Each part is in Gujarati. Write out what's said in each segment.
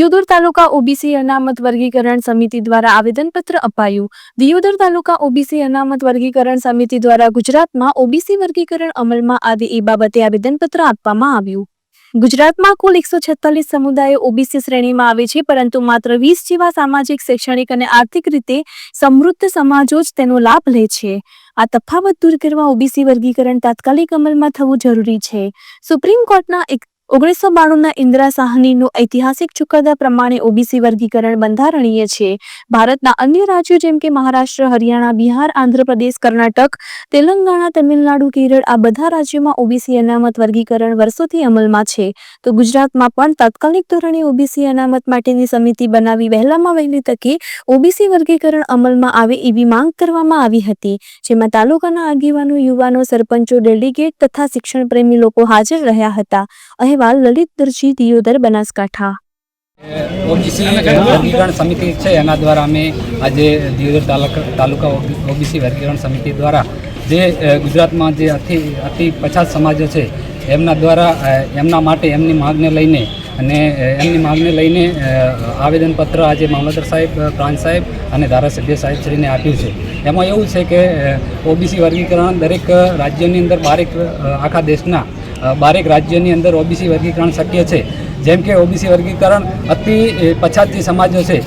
દિયોદર તાલુકા ઓબીસી અનામત વર્ગીકરણ સમિતિ દ્વારા આવેદનપત્ર અપાયું. દિયોદર તાલુકા ઓબીસી અનામત વર્ગીકરણ સમિતિ દ્વારા ગુજરાતમાં ઓબીસી વર્ગીકરણ અમલમાં આવે એ બાબતે આવેદનપત્ર આપવામાં આવ્યું. ગુજરાતમાં કુલ એકસો છેતાલીસ સમુદાયો ઓબીસી શ્રેણીમાં આવે છે, પરંતુ માત્ર વીસ જેવા સામાજિક, શૈક્ષણિક અને આર્થિક રીતે સમૃદ્ધ સમાજો જ તેનો લાભ લે છે. આ તફાવત દૂર કરવા ઓબીસી વર્ગીકરણ તાત્કાલિક અમલમાં થવું જરૂરી છે. સુપ્રીમ કોર્ટના એક ઓગણીસો બાણુંના ઇન્દિરા સાહનીનો ઐતિહાસિક ચુકાદા પ્રમાણે ઓબીસી વર્ગીકરણ બંધારણીય છે. ભારતના અન્ય રાજ્યો જેમ કે મહારાષ્ટ્ર, હરિયાણા, બિહાર, આંધ્રપ્રદેશ, કર્ણાટક, તેલંગાણા, તમિલનાડુ, કેરળ આ બધા રાજ્યોમાં ઓબીસી અનામત વર્ગીકરણ વર્ષોથી અમલમાં છે. તો ગુજરાતમાં પણ તાત્કાલિક ધોરણે ઓબીસી અનામત માટેની સમિતિ બનાવી વહેલામાં વહેલી તકે ઓબીસી વર્ગીકરણ અમલમાં આવે એવી માંગ કરવામાં આવી હતી. જેમાં તાલુકાના આગેવાનો, યુવાનો, સરપંચો, ડેલિગેટ તથા શિક્ષણ પ્રેમી લોકો હાજર રહ્યા હતા. અહેવાલ લલિત દરજી દિયોદર બનાસકાંઠા. ઓબીસી વર્ગીકરણ સમિતિ છે, એના દ્વારા અમે આજે દિયોદર તાલુકા તાલુકા ઓબીસી વર્ગીકરણ સમિતિ દ્વારા જે ગુજરાતમાં જે અતિ અતિ પછાત સમાજો છે, એમના દ્વારા એમના માટે એમની માગને લઈને અને એમની માગને લઈને આવેદનપત્ર આજે મામલતદાર સાહેબ પ્રાંત સાહેબ અને ધારાસભ્ય સાહેબશ્રીને આપ્યું છે. એમાં એવું છે કે ઓબીસી વર્ગીકરણ દરેક રાજ્યોની અંદર બારેક આખા દેશના બારેક રાજ્યોની અંદર ઓબીસી વર્ગીકરણ શક્ય છે. જેમ કે ઓબીસી વર્ગીકરણ અતિ પછાત સમાજો છે.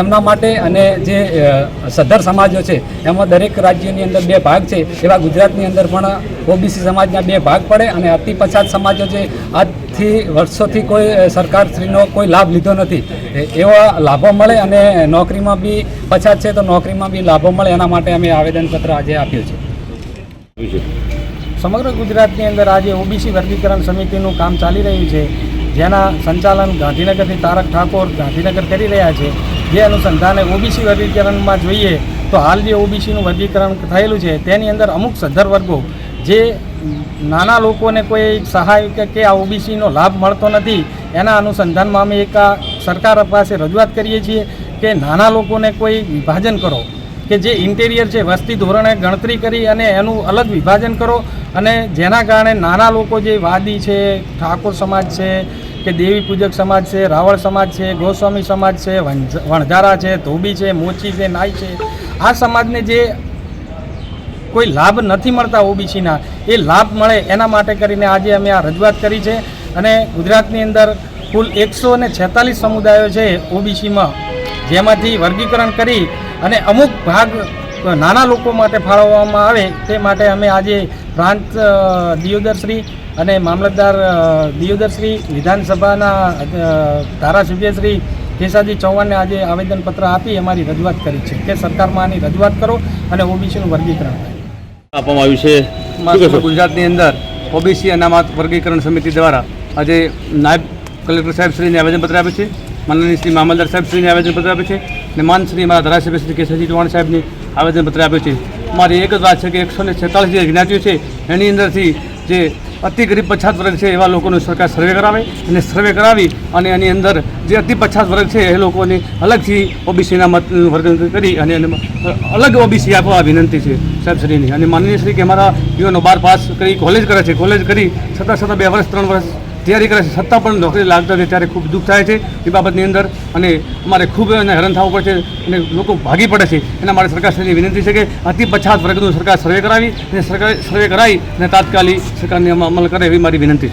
એમના માટે અને જે સદ્ધર સમાજો છે, એમાં દરેક રાજ્યની અંદર બે ભાગ છે. એવા ગુજરાતની અંદર પણ ઓબીસી સમાજના બે ભાગ પડે અને અતિ પછાત સમાજો છે. આજથી વર્ષોથી કોઈ સરકારશ્રીનો કોઈ લાભ લીધો નથી. એવા લાભો મળે અને નોકરીમાં બી પછાત છે તો નોકરીમાં બી લાભો મળે. એના માટે અમે આવેદનપત્ર આજે આપ્યું છે. સમગ્ર ગુજરાતની અંદર આજે ઓબીસી વર્ગીકરણ સમિતિનું કામ ચાલી રહ્યું છે, જેના સંચાલન ગાંધીનગરથી તારક ઠાકોર ગાંધીનગર કરી રહ્યા છે. જે અનુસંધાને ઓબીસી વર્ગીકરણમાં જોઈએ, તો હાલ જે ઓબીસીનું વર્ગીકરણ થયેલું છે, તેની અંદર અમુક સદ્ધર વર્ગો, જે નાના લોકોને કોઈ સહાય કે આ ઓબીસીનો લાભ મળતો નથી, એના અનુસંધાનમાં અમે એક સરકાર પાસે રજૂઆત કરીએ છીએ કે નાના લોકોને કોઈ વિભાજન કરો, કે જે ઇન્ટેરિયર છે, વસ્તી ધોરણે ગણતરી કરી અને એનું અલગ વિભાજન કરો અને જેના કારણે નાના લોકો જે વાદી છે, ઠાકોર સમાજ છે, કે દેવી પૂજક સમાજ છે, રાવળ સમાજ છે, ગોસ્વામી સમાજ છે વણઝારા છે, ધોબી છે, મોચી છે, નાઈ છે, આ સમાજને જે કોઈ લાભ નથી મળતા ઓબીસીના, એ લાભ મળે એના માટે કરીને આજે અમે આ રજૂઆત કરી છે અને ગુજરાતની અંદર કુલ એકસો ને છેતાલીસ સમુદાયો છે ઓબીસીમાં, જેમાંથી વર્ગીકરણ કરી અને અમુક ભાગ નાના લોકો માટે ફાળવવામાં આવે તે માટે અમે આજે પ્રાંત દિયોદરશ્રી અને મામલતદાર દિયોદરશ્રી વિધાનસભાના ધારાસભ્યશ્રી કેશાજી ચૌહાણને આજે આવેદનપત્ર આપી અમારી રજૂઆત કરી છે. કે સરકારમાં આની રજૂઆત કરો અને ઓબીસીનું વર્ગીકરણ આપવામાં આવ્યું છે. ગુજરાતની અંદર ઓબીસી અનામત વર્ગીકરણ સમિતિ દ્વારા આજે નાયબ કલેક્ટર સાહેબશ્રીને આવેદનપત્ર આપ્યું છે માનનીય શ્રી મામલદાર સાહેબશ્રીને આવેદનપત્ર આપ્યું છે અને માન શ્રી મારા ધારાસભ્ય શ્રી કેસાજી ચૌહાણ સાહેબને આવેદનપત્ર આપ્યું છે. મારી એક જ વાત છે કે એકસો ને છેતાલીસ જે જ્ઞાતિઓ છે, એની અંદરથી જે અતિ ગરીબ પછાત વર્ગ છે એવા લોકોનું સરકાર સર્વે કરાવે અને સર્વે કરાવી અને એની અંદર જે અતિ પછાત વર્ગ છે એ લોકોને અલગથી ઓબીસીના મત વર્ગ કરી અને એને અલગ ઓબીસી આપવા વિનંતી છે સાહેબશ્રીની અને માનનીય શ્રી કે અમારા યુવાનો બાર પાસ કરી કોલેજ કરે છે કોલેજ કરી, છતાં છતાં બે વર્ષ, ત્રણ વર્ષ તૈયારી કરે છે. છતાં પણ નોકરી લાગતા નથી. ત્યારે ખૂબ દુઃખ થાય છે એ બાબતની અંદર. અને અમારે ખૂબ એને હેરાન થવું પડે છે અને લોકો ભાગી પડે છે. એના માટે સરકારશ્રીની વિનંતી છે કે અતિ પછાત વર્ગનું સરકાર સર્વે કરાવી અને સરકાર સર્વે કરાવી અને તાત્કાલિક સરકારને અમલ કરે એવી મારી વિનંતી છે.